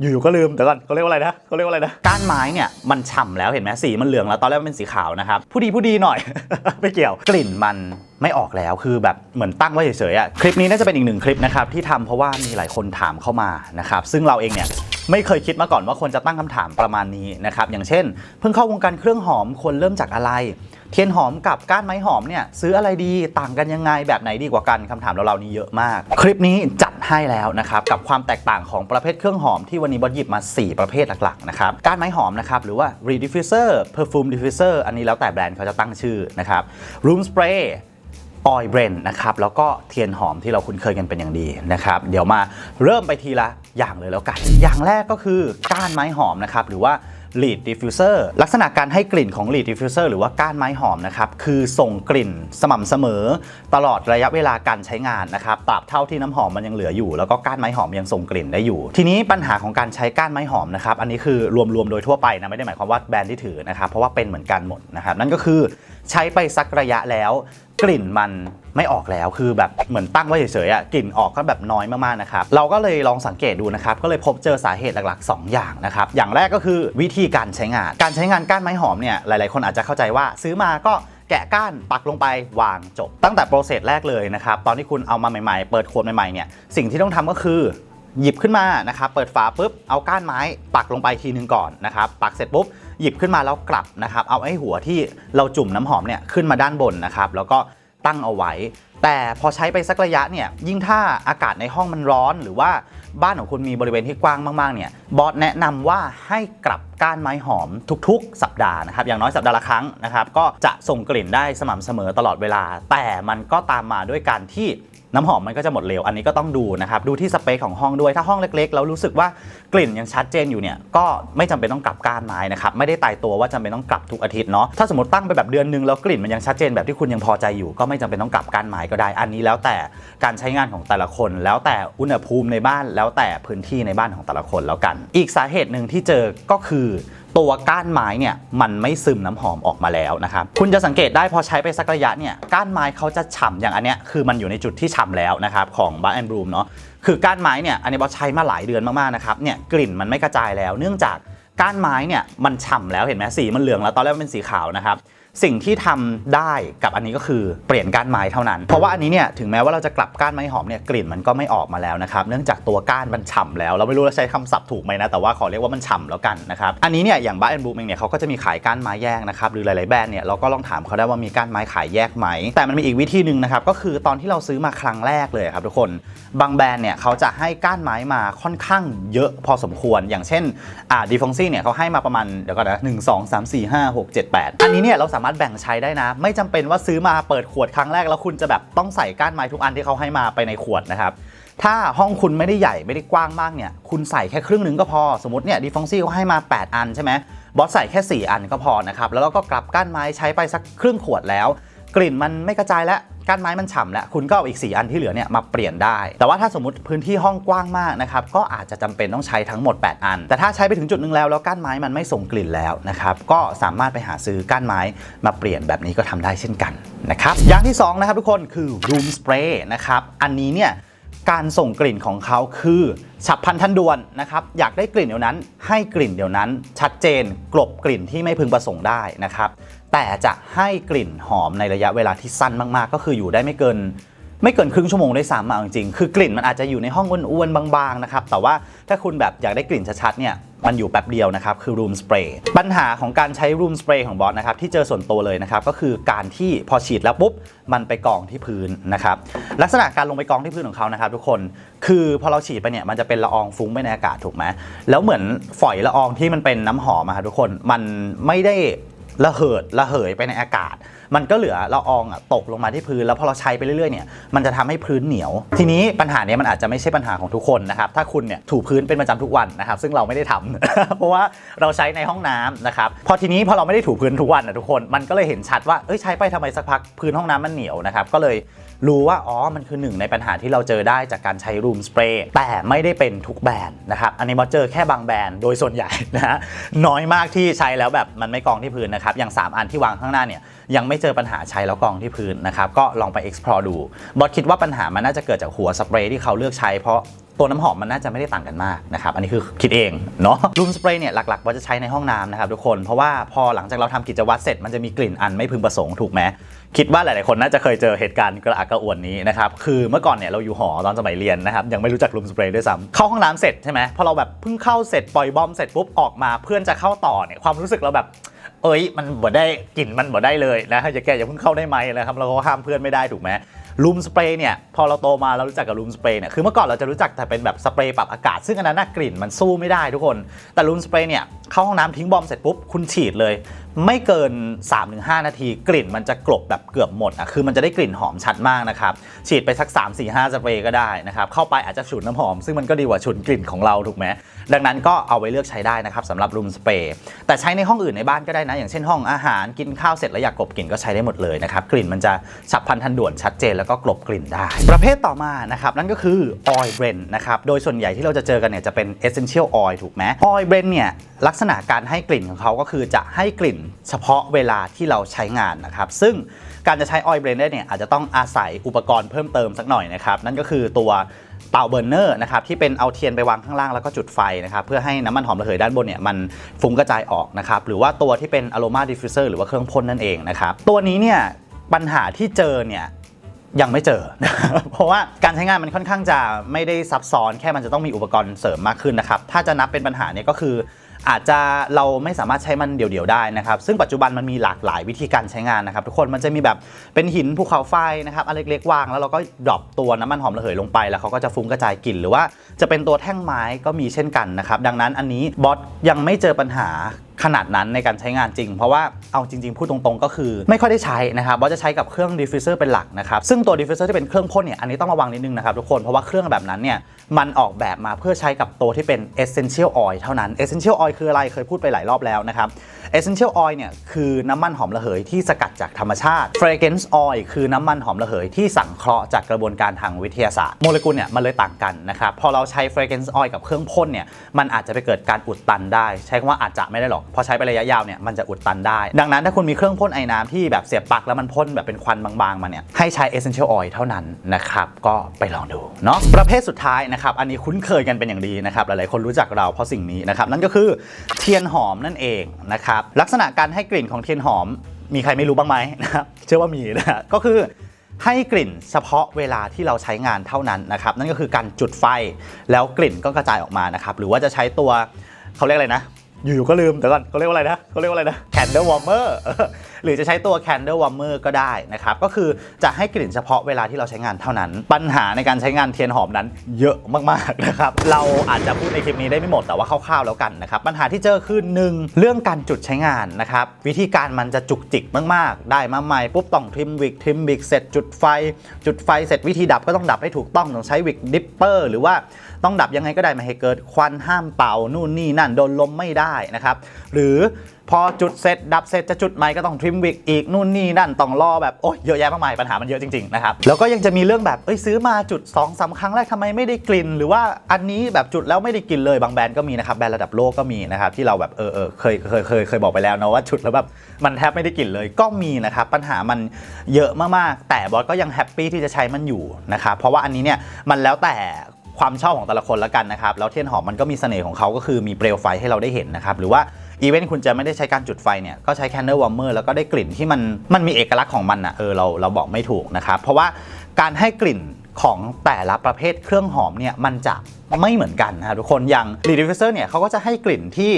อยู่ๆก็ลืมเดี๋ยวก่อนเขาเรียกว่าอะไรนะเขาเรียกว่าอะไรนะก้านไม้เนี่ยมันฉ่ำแล้วเห็นไหมสีมันเหลืองแล้วตอนแรกมันเป็นสีขาวนะครับผู้ดีผู้ดีหน่อย ไม่เกี่ยวกลิ่นมันไม่ออกแล้วคือแบบเหมือนตั้งไว้เฉยๆอะคลิปนี้น่าจะเป็นอีกหนึ่งคลิปนะครับที่ทำเพราะว่ามีหลายคนถามเข้ามานะครับซึ่งเราเองเนี่ยไม่เคยคิดมาก่อนว่าควรจะตั้งคำถามประมาณนี้นะครับอย่างเช่น เพิ่งเข้าวงการเครื่องหอมควรเริ่มจากอะไร เทียนหอมกับก้านไม้หอมเนี่ยซื้ออะไรดีต่างกันยังไงแบบไหนดีกว่ากันคำถามเราๆนี้เยอะมาก คลิปนี้จัดให้แล้วนะครับกับความแตกต่างของประเภทเครื่องหอมที่วันนี้บอสหยิบมา 4 ประเภทหลักๆนะครับก้านไม้หอมนะครับหรือว่า rediffuser perfume diffuser อันนี้แล้วแต่แบรนด์เขาจะตั้งชื่อนะครับ room spray ออยเบรนนะครับแล้วก็เทียนหอมที่เราคุ้นเคยกันเป็นอย่างดีนะครับเดี๋ยวมาเริ่มไปทีละอย่างเลยแล้วกัน อย่างแรกก็คือก้านไม้หอมนะครับหรือว่า lead diffuser ลักษณะการให้กลิ่นของ lead diffuser หรือว่าก้านไม้หอมนะครับ คือส่งกลิ่นสม่ำเสมอ ตลอดระยะเวลาการใช้งานนะครับตราบเท่าที่น้ำหอมมันยังเหลืออยู่ แล้วก็ก้านไม้หอมยังส่งกลิ่นได้อยู่ ทีนี้ปัญหาของการใช้ก้านไม้หอมนะครับ อันนี้คือรวมๆโดยทั่วไปนะไม่ได้หมายความว่าแบรนด์ที่ถือนะครับเพราะว่าเป็นเหมือนกันหมดนะครับนั่นก็คือใช้ไปสักระยะแล้ว กลิ่นมันไม่ออกแล้วคือแบบเหมือนตั้งไว้เฉยๆอะกลิ่นออกก็แบบน้อยมากๆนะครับเราก็เลยลองสังเกตดูนะครับก็เลยพบเจอสาเหตุหลักๆ 2 อย่างนะครับอย่างแรกก็คือวิธีการใช้งาน การใช้งานก้านไม้หอมเนี่ยหลายๆ คนอาจจะเข้าใจว่าซื้อมาก็แกะก้านปักลงไปวางจบ ตั้งแต่โปรเซสแรกเลยนะครับ ตอนที่คุณเอามาใหม่ๆ เปิดขวดใหม่ๆเนี่ยสิ่งที่ต้องทำก็คือ หยิบขึ้นมานะครับเปิดฝาปุ๊บเอาก้านไม้ปักลงไปทีนึงก่อนนะครับปักเสร็จปุ๊บหยิบขึ้นมาแล้วกลับนะครับเอาไอ้หัวที่เราจุ่มน้ำหอมเนี่ยขึ้นมาด้านบนนะครับแล้วก็ตั้งเอาไว้ แต่พอใช้ไปสักระยะเนี่ยยิ่งถ้าอากาศในห้องมันร้อน หรือว่าบ้านของคุณมีบริเวณที่กว้างมากๆเนี่ยบอสแนะนำว่าให้กลับก้านไม้หอมทุก ๆ สัปดาห์นะครับอย่างน้อยสัปดาห์ละครั้งนะครับก็จะส่งกลิ่นได้สม่ำเสมอตลอดเวลา แต่มันก็ตามมาด้วยการที่ น้ำหอมมันก็จะหมดเร็ว อันนี้ก็ต้องดูนะครับ ดูที่สเปคของห้องด้วย ถ้าห้องเล็กๆ แล้วรู้สึกว่ากลิ่นยังชัดเจนอยู่เนี่ย ก็ไม่จำเป็นต้องกลับก้านไม้นะครับ ไม่ได้ตายตัวว่าจำเป็นต้องกลับทุกอาทิตย์เนาะ ถ้าสมมติตั้งไปแบบเดือนนึงแล้วกลิ่นมันยังชัดเจนแบบที่คุณยังพอใจอยู่ ก็ไม่จำเป็นต้องกลับก้านไม้ก็ได้ อันนี้แล้วแต่การใช้งานของแต่ละคน แล้วแต่อุณหภูมิในบ้าน แล้วแต่พื้นที่ในบ้านของแต่ละคนแล้วกัน อีกสาเหตุหนึ่งที่เจอก็คือ ตัวก้านไม้เนี่ยมันไม่ซึมน้ำหอมออกมาแล้วนะครับคุณจะสังเกตได้พอใช้ไปสักระยะเนี่ยก้านไม้เขาจะฉ่ำอย่างอันเนี้ยคือมันอยู่ในจุดที่ฉ่ำแล้วนะครับของบัตแอนบรูมเนาะคือก้านไม้เนี่ยอันนี้บอสใช้มาหลายเดือนมากๆนะครับเนี่ยกลิ่นมันไม่กระจายแล้ว เนื่องจากก้านไม้เนี่ยมันฉ่ำแล้วเห็นไหมสีมันเหลืองแล้วตอนแรกมันเป็นสีขาวนะครับ สิ่งที่ทำได้กับอันนี้ก็คือเปลี่ยนก้านไม้เท่านั้น เพราะว่าอันนี้เนี่ยถึงแม้ว่าเราจะกลับก้านไม้หอมเนี่ยกลิ่นมันก็ไม่ออกมาแล้วนะครับ เนื่องจากตัวก้านมันฉ่ำแล้ว เราไม่รู้เราใช้คำศัพท์ถูกไหมนะ แต่ว่าขอเรียกว่ามันฉ่ำแล้วกันนะครับ อันนี้เนี่ยอย่างบ้านแอนบูมเองเนี่ยเขาก็จะมีขายก้านไม้แยกนะครับ หรือหลายๆแบรนด์เนี่ยเราก็ลองถามเขาได้ว่ามีก้านไม้ขายแยกไหม แต่มันมีอีกวิธีหนึ่งนะครับ ก็คือตอนที่เราซื้อมาครั้งแรกเลยครับทุกคน บางแบรนด์เนี่ยเขาจะให้ก้านไม้มาค่อนข้างเยอะพอสมควร อย่างเช่นอ่าดีฟงซี่เนี่ยเขาให้มาประมาณเดี๋ยวก่อนนะหนึ่งสองสามสี่ห้าหกเจ็ดแปดอันนี้เนี่ยเราสามารถแบ่งใช้ได้นะ ไม่จำเป็นว่าซื้อมาเปิดขวดครั้งแรกแล้วคุณจะแบบต้องใส่ก้านไม้ทุกอันที่เขาให้มาไปในขวดนะครับถ้าห้องคุณไม่ได้ใหญ่ไม่ได้กว้างมากเนี่ยคุณใส่แค่ครึ่งหนึ่งก็พอสมมติเนี่ยดีฟองซี่เขาให้มา 8 อันใช่ไหมบอสใส่แค่ 4 อันก็พอนะครับแล้วเราก็กลับก้านไม้ใช้ไปสักครึ่งขวดแล้ว กลิ่นมันไม่กระจายแล้วก้านไม้มันฉ่ำแล้วคุณก็เอาอีก 4 อันที่เหลือเนี่ยมาเปลี่ยนได้ แต่ว่าถ้าสมมติพื้นที่ห้องกว้างมากนะครับก็อาจจะจำเป็นต้องใช้ทั้งหมด 8 อัน แต่ถ้าใช้ไปถึงจุดหนึ่งแล้วแล้วก้านไม้มันไม่ส่งกลิ่นแล้วนะครับก็สามารถไปหาซื้อก้านไม้มาเปลี่ยนแบบนี้ก็ทำได้เช่นกันนะครับอย่างที่สองนะครับทุกคนคือ room spray นะครับอันนี้เนี่ยการส่งกลิ่นของเขาคือฉับพลันทันด่วนนะครับอยากได้กลิ่นเดี๋ยวนั้น ให้กลิ่นเดี๋ยวนั้น ชัดเจนกลบกลิ่นที่ไม่พึงประสงค์ได้นะครับ แต่จะให้กลิ่นหอมในระยะเวลาที่สั้นมากๆ ก็คืออยู่ได้ไม่เกิน ไม่เกินครึ่งชั่วโมงด้วยซ้ำเอาจริงๆคือกลิ่นมันอาจจะอยู่ในห้องอ้วนๆบางๆนะครับแต่ว่าถ้าคุณแบบอยากได้กลิ่นชัดๆเนี่ยมันอยู่แป๊บเดียวนะครับคือ room spray ปัญหาของการใช้ room spray ของบอสนะครับที่เจอส่วนตัวเลยนะครับก็คือการที่พอฉีดแล้วปุ๊บมันไปกองที่พื้นนะครับลักษณะการลงไปกองที่พื้นของเขานะครับทุกคนคือพอเราฉีดไปเนี่ยมันจะเป็นละอองฟุ้งไปในอากาศถูกไหมแล้วเหมือนฝอยละอองที่มันเป็นน้ำหอมอะครับทุกคนมันไม่ได้ ระเหิดระเหยไปในอากาศมันก็เหลือละอองอะตกลงมาที่พื้นแล้วพอเราใช้ไปเรื่อยๆเนี่ยมันจะทำให้พื้นเหนียว ทีนี้ปัญหาเนี้ยมันอาจจะไม่ใช่ปัญหาของทุกคนนะครับถ้าคุณเนี่ยถูพื้นเป็นประจำทุกวันนะครับซึ่งเราไม่ได้ทำเพราะว่าเราใช้ในห้องน้ำนะครับพอทีนี้พอเราไม่ได้ถูพื้นทุกวันนะทุกคนมันก็เลยเห็นชัดว่าเอ้ยใช้ไปทำไมสักพักพื้นห้องน้ำมันเหนียวนะครับก็เลยรู้ว่าอ๋อมันคือหนึ่งในปัญหาที่เราเจอได้จากการใช้รูมสเปรย์แต่ไม่ได้เป็นทุกแบรนด์นะครับอันนี้มาเจอแค่บางแบรนด์โดยส่วนใหญ่นะฮะน้อยมากที่ใช้แล้วแบบมันไม่กองที่พื้นนะครับอย่าง 3 อันที่วางข้างหน้าเนี่ย ยังไม่เจอปัญหาใช้แล้วกองที่พื้นนะครับก็ลองไป explore ดูบอสคิดว่าปัญหามันน่าจะเกิดจากหัวสเปรย์ที่เขาเลือกใช้เพราะตัวน้ำหอมมันน่าจะไม่ได้ต่างกันมากนะครับ อันนี้คือคิดเองเนาะรูมสเปรย์เนี่ยหลักๆว่าจะใช้ในห้องน้ำนะครับทุกคน เพราะว่าพอหลังจากเราทำกิจวัตรเสร็จมันจะมีกลิ่นอันไม่พึงประสงค์ถูกไหม คิดว่าหลาย ๆ คนน่าจะเคยเจอเหตุการณ์กระอักกระอ่วนนี้นะครับ คือเมื่อก่อนเนี่ยเราอยู่หอตอนสมัยเรียนนะครับ ยังไม่รู้จักรูมสเปรย์ด้วยซ้ำเข้าห้องน้ำเสร็จใช่ไหมพอเราแบบเพิ่งเข้าเสร็จปล่อยบอมเสร็จปุ๊บออกมาเพื่อนจะเข้าต่อเนี่ยความรู้สึกเราแบบเอ้ยมันบ่ได้กลิ่นมันบ่ได้เลยนะอย่าแกอย่าเพิ่งเข้าได้ไหมนะครับเราก็ห้ามเพื่อนไม่ได้ถูกไหมลูมสเปรย์เนี่ยพอเราโตมาเรารู้จักกับลูมสเปรย์เนี่ยคือเมื่อก่อนเราจะรู้จักแต่เป็นแบบสเปรย์ปรับอากาศ ซึ่งอันนั้นกลิ่นมันสู้ไม่ได้ทุกคน แต่ลูมสเปรย์เนี่ยเข้าห้องน้ำทิ้งบอมเสร็จปุ๊บคุณฉีดเลย ไม่เกิน 3-5 นาที กลิ่นมันจะกลบแบบเกือบหมดอะคือมันจะได้กลิ่นหอมชัดมากนะครับ ฉีดไปสัก 3 4 5สเปรย์ก็ได้นะครับเข้าไปอาจจะฉุนน้ำหอม ซึ่งมันก็ดีกว่าฉุนกลิ่นของเราถูกไหมดังนั้นก็เอาไว้เลือกใช้ได้นะครับสำหรับรูมสเปรย์แต่ใช้ในห้องอื่นในบ้านก็ได้นะ อย่างเช่นห้องอาหารกินข้าวเสร็จแล้วอยากกลบกลิ่นก็ใช้ได้หมดเลยนะครับกลิ่นมันจะฉับพลันทันด่วนชัดเจนแล้วก็กลบกลิ่นได้ ประเภทต่อมานะครับนั่นก็คือ oil blend นะครับโดยส่วนใหญ่ที่เราจะเจอกันเนี่ยจะเป็น essential oil ถูกไหม oil blend เนี่ยลักษณะการให้กลิ่นของเขาก็คือจะให้กลิ่นเฉพาะเวลาที่เราใช้งานนะครับ ซึ่งการจะใช้ oil blend ได้เนี่ยอาจจะต้องอาศัยอุปกรณ์เพิ่มเติมสักหน่อยนะครับ นั่นก็คือตัวเตาเบอร์เนอร์นะครับที่เป็นเอาเทียนไปวางข้างล่างแล้วก็จุดไฟนะครับเพื่อให้น้ำมันหอมระเหยด้านบนเนี่ยมันฟุ้งกระจายออกนะครับหรือว่าตัวที่เป็นอโรมาดิฟฟิวเซอร์หรือว่าเครื่องพ่นนั่นเองนะครับตัวนี้เนี่ยปัญหาที่เจอเนี่ยยังไม่เจอ เพราะว่าการใช้งานมันค่อนข้างจะไม่ได้ซับซ้อนแค่มันจะต้องมีอุปกรณ์เสริมมากขึ้นนะครับถ้าจะนับเป็นปัญหาเนี่ยก็คือ อาจจะเราไม่สามารถใช้มันเดี่ยวๆได้นะครับซึ่งปัจจุบันมันมีหลากหลายวิธีการใช้งานนะครับทุกคนมันจะมีแบบเป็นหินภูเขาไฟนะครับอันเล็กๆวางแล้วเราก็ดรอปตัวน้ำมันหอมระเหยลงไป แล้วเขาก็จะฟุ้งกระจายกลิ่นหรือว่าจะเป็นตัวแท่งไม้ก็มีเช่นกันนะครับดังนั้นอันนี้บอสยังไม่เจอปัญหาขนาดนั้นในการใช้งานจริง เพราะว่าเอาจริง ๆ พูดตรงๆ ก็คือ ไม่ค่อยได้ใช้นะครับบอสจะใช้กับเครื่องดิฟฟิวเซอร์เป็นหลักนะครับซึ่งตัวดิฟฟิวเซอร์ที่เป็นเครื่องพ่นเนี่ยอันนี้ต้องระวังนิดนึงนะครับทุกคนเพราะว่าเครื่องแบบนั้นเนี่ย มันออกแบบมาเพื่อใช้กับตัวที่เป็น essential oil เท่านั้น essential oil คืออะไรเคยพูดไปหลายรอบแล้วนะครับ essential oil เนี่ยคือน้ำมันหอมระเหยที่สกัดจากธรรมชาติ fragrance oil คือน้ำมันหอมระเหยที่สังเคราะห์จากกระบวนการทางวิทยาศาสตร์โมเลกุลเนี่ยมันเลยต่างกันนะครับพอเราใช้ fragrance oil กับเครื่องพ่นเนี่ยมันอาจจะไปเกิดการอุดตันได้ ใช้คำว่าอาจจะไม่ได้หรอกพอใช้ไประยะยาวเนี่ยมันจะอุดตันได้ ดังนั้นถ้าคุณมีเครื่องพ่นไอ้น้ำที่แบบเสียบปลั๊กแล้วมันพ่นแบบเป็นควันบางๆมาเนี่ยให้ใช้ essential oil เท่านั้นนะครับก็ไปลองดูเนาะประเภทสุดท้ายนะครับ อันนี้คุ้นเคยกันเป็นอย่างดีนะครับ หลายๆ คนรู้จักเราเพราะสิ่งนี้นะครับ นั่นก็คือเทียนหอมนั่นเองนะครับ ลักษณะการให้กลิ่นของเทียนหอม มีใครไม่รู้บ้างไหมนะครับ เชื่อว่ามีนะฮะก็คือให้กลิ่นเฉพาะเวลาที่เราใช้งานเท่านั้นนะครับ นั่นก็คือการจุดไฟแล้วกลิ่นก็กระจายออกมานะครับ หรือว่าจะใช้ตัวเขาเรียกอะไรนะ อยู่ๆก็ลืมแต่ก่อนเขาเรียกว่าอะไรนะเขาเรียกว่าอะไรนะ candle warmer หรือจะใช้ตัว candle warmer ก็ได้นะครับ ก็คือจะให้กลิ่นเฉพาะเวลาที่เราใช้งานเท่านั้น ปัญหาในการใช้งานเทียนหอมนั้นเยอะมากๆนะครับ เราอาจจะพูดในคลิปนี้ได้ไม่หมดแต่ว่าคร่าวๆแล้วกันนะครับ ปัญหาที่เจอคือหนึ่งเรื่องการจุดใช้งานนะครับ วิธีการมันจะจุกจิกมากๆ ได้มาใหม่ปุ๊บต้องทริมวิกทริมวิกเสร็จจุดไฟ จุดไฟเสร็จวิธีดับก็ต้องดับให้ถูกต้องต้องใช้วิกดิปเปอร์หรือว่าต้องดับยังไงก็ได้ไม่ให้เกิดควันห้ามเป่านู่นนี่นั่นโดนลมไม่ได้นะครับหรือพอจุดเสร็จดับเสร็จจะจุดใหม่ก็ต้องทริมวิกอีกนู่นนี่นั่นต้องรอแบบโอ้ยเยอะแยะมากมายปัญหามันเยอะจริงๆนะครับแล้วก็ยังจะมีเรื่องแบบเอ้ยซื้อมาจุด2องสามครั้งแรกทำไมไม่ได้กลิ่น หรือว่าอันนี้แบบจุดแล้วไม่ได้กลิ่นเลยบางแบรนด์ก็มีนะครับแบรนด์ระดับโลกก็มีนะครับที่เราแบบเออเออเคยเคยเคยเคยบอกไปแล้วนะว่าจุดแล้วแบบมันแทบไม่ได้กลิ่นเลยก็มีนะครับปัญหามันเยอะมากๆ แต่บอสก็ยังแฮปปี้ที่จะใช้มันอยู่นะครับเพราะว่าอันนี้เนี่ยมันแล้วแต่ ความชอบของแต่ละคนละกันนะครับ แล้วเทียนหอมมันก็มีเสน่ห์ของเขาก็คือมีเปลวไฟให้เราได้เห็นนะครับหรือว่าอีเวนต์คุณจะไม่ได้ใช้การจุดไฟเนี่ยก็ใช้แคนเดิลวอร์มเมอร์แล้วก็ได้กลิ่นที่มันมันมีเอกลักษณ์ของมันอะเออเราเราบอกไม่ถูกนะครับเพราะว่าการให้กลิ่นของแต่ละประเภทเครื่องหอมเนี่ยมันจะไม่เหมือนกันนะครับทุกคนอย่างรีดิฟเซอร์เนี่ยเขาก็จะให้กลิ่นที่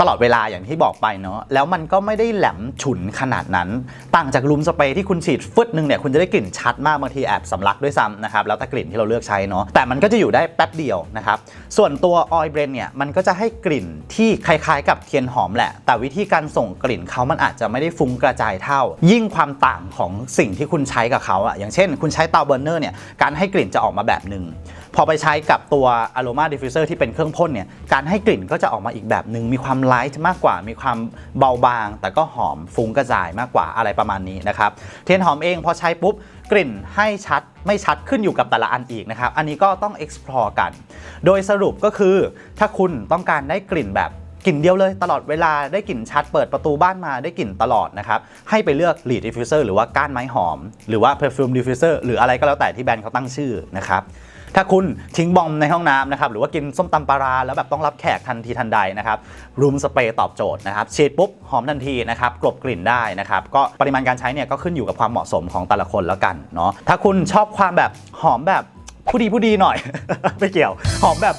ตลอดเวลาอย่างที่บอกไปเนาะแล้วมันก็ไม่ได้แหลมฉุนขนาดนั้น ต่างจากลูมสเปรย์ที่คุณฉีดฟึดหนึ่งเนี่ยคุณจะได้กลิ่นชัดมากบางทีแอบสำลักด้วยซ้ำนะครับแล้วแต่กลิ่นที่เราเลือกใช้เนาะแต่มันก็จะอยู่ได้แป๊บเดียวนะครับส่วนตัวออยเบรนเนี่ยมันก็จะให้กลิ่นที่คล้ายๆ กับเทียนหอมแหละ แต่วิธีการส่งกลิ่นเขามันอาจจะไม่ได้ฟุ้งกระจายเท่า ยิ่งความต่างของสิ่งที่คุณใช้กับเขาอะอย่างเช่น คุณใช้เตาเบอร์เนอร์เนี่ยการให้กลิ่นจะออกมาแบบหนึ่ง พอไปใช้กับตัว Aroma Diffuser ที่เป็นเครื่องพ่นเนี่ยการให้กลิ่นก็จะออกมาอีกแบบหนึ่งมีความไลท์มากกว่า มีความเบาบาง แต่ก็หอมฟุ้งกระจายมากกว่าอะไรประมาณนี้นะครับเทียนหอมเองพอใช้ปุ๊บกลิ่นให้ชัดไม่ชัดขึ้นอยู่กับแต่ละอันอีกนะครับ อันนี้ก็ต้อง explore กัน โดยสรุปก็คือถ้าคุณต้องการได้กลิ่นแบบกลิ่นเดียวเลยตลอดเวลาได้กลิ่นชัดเปิดประตูบ้านมาได้กลิ่นตลอดนะครับ ให้ไปเลือก lead diffuser หรือว่าก้านไม้หอม หรือว่า perfume diffuser หรืออะไรก็แล้วแต่ที่แบรนด์เขาตั้งชื่อนะครับ ถ้าคุณทิ้งบอมในห้องน้ำนะครับหรือว่ากินส้มตำปลาราแล้วแบบต้องรับแขกทันทีทันใดนะครับรูมสเปรย์ตอบโจทย์นะครับฉีดปุ๊บหอมทันทีนะครับกลบกลิ่นได้นะครับก็ปริมาณการใช้เนี่ยก็ขึ้นอยู่กับความเหมาะสมของแต่ละคนแล้วกันเนาะถ้าคุณชอบความแบบหอมแบบผู้ดีผู้ดีหน่อย ไม่เกี่ยว หอมแบบ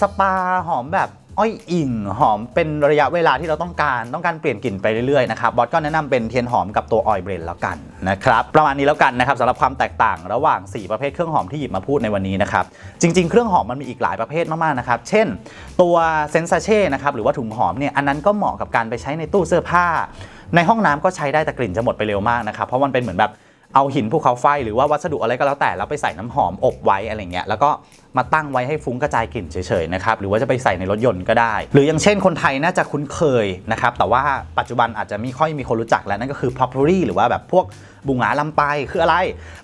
สปาหอมแบบ อ้อยอิงหอมเป็นระยะเวลาที่เราต้องการต้องการเปลี่ยนกลิ่นไปเรื่อยๆนะครับบอสก็แนะนำเป็นเทียนหอมกับตัวออยเบรนแล้วกันนะครับประมาณนี้แล้วกันนะครับสำหรับความแตกต่างระหว่าง 4 ประเภทเครื่องหอมที่หยิบมาพูดในวันนี้นะครับจริง ๆ เครื่องหอมมันมีอีกหลายประเภทมากๆนะครับเช่น ตัวเซนซาเช่นะครับหรือว่าถุงหอมเนี่ยอันนั้นก็เหมาะกับการไปใช้ในตู้เสื้อผ้า ในห้องน้ำก็ใช้ได้แต่กลิ่นจะหมดไปเร็วมากนะครับเพราะมันเป็นเหมือนแบบ เอาหินภูเขาไฟหรือว่าวัสดุอะไรก็แล้วแต่แล้วไปใส่น้ำหอมอบไว้อะไรเงี้ยแล้วก็มาตั้งไว้ให้ฟุ้งกระจายกลิ่นเฉยๆนะครับหรือว่าจะไปใส่ในรถยนต์ก็ได้ หรืออย่างเช่นคนไทยน่าจะคุ้นเคยนะครับแต่ว่าปัจจุบันอาจจะไม่ค่อยมีคนรู้จักแล้วนั่นก็คือ potpourri หรือว่าแบบพวกบุงหาลำไปคืออะไร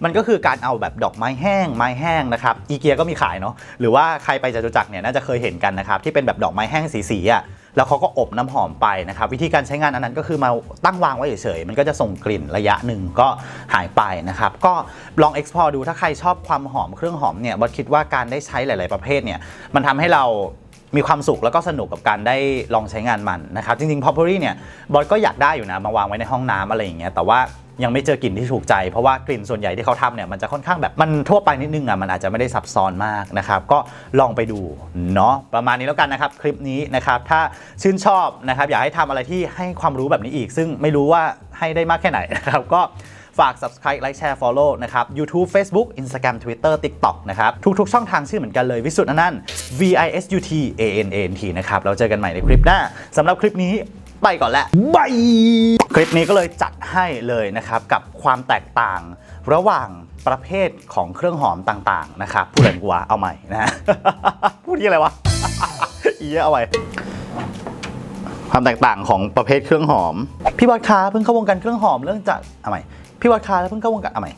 มันก็คือการเอาแบบดอกไม้แห้งไม้แห้งนะครับอีเกียก็มีขายเนาะหรือว่าใครไปจตุจักรเนี่ยน่าจะเคยเห็นกันนะครับที่เป็นแบบดอกไม้แห้งสีๆอะ แล้วเขาก็อบน้ำหอมไปนะครับวิธีการใช้งานอันนั้นก็คือมาตั้งวางไว้เฉยๆมันก็จะส่งกลิ่นระยะหนึ่งก็หายไปนะครับก็ลอง explore ดูถ้าใครชอบความหอมเครื่องหอมเนี่ยบอสคิดว่าการได้ใช้หลาย ๆ ประเภทเนี่ยมันทำให้เรามีความสุขแล้วก็สนุกกับการได้ลองใช้งานมันนะครับจริงๆ Poppery เนี่ยบอสก็อยากได้อยู่นะมาวางไว้ในห้องน้ำอะไรอย่างเงี้ยแต่ว่า ยังไม่เจอกลิ่นที่ถูกใจ เพราะว่ากลิ่นส่วนใหญ่ที่เขาทำเนี่ยมันจะค่อนข้างแบบมันทั่วไปนิดนึงอะมันอาจจะไม่ได้ซับซ้อนมากนะครับ ก็ลองไปดูเนาะประมาณนี้แล้วกันนะครับ คลิปนี้นะครับ ถ้าชื่นชอบนะครับ อยากให้ทำอะไรที่ให้ความรู้แบบนี้อีก ซึ่งไม่รู้ว่าให้ได้มากแค่ไหนนะครับก็ฝาก subscribe ไลค์แชร์ follow นะครับ YouTube Facebook Instagram Twitter TikTok นะครับ ทุกๆ ช่องทางชื่อเหมือนกันเลย วิสุทธ์อนันต์ V I S U T A N A N T นะครับ เราเจอกันใหม่ในคลิปหน้าสำหรับคลิปนี้ ไปก่อนแล้วบายคลิปนี้ก็เลยจัดให้เลยนะครับ กับความแตกต่างระหว่างประเภทของเครื่องหอมต่างๆนะครับพูดอะไรกูวะเอาใหม่นะฮะพูดที่อะไรวะอีเอาใหม่ความแตกต่างของประเภทเครื่องหอม พี่บอสคาเพิ่งเข้าวงการเครื่องหอมเรื่องจากเอาใหม่พี่บอสคาแล้วเพิ่งเข้าวงการเอาใหม่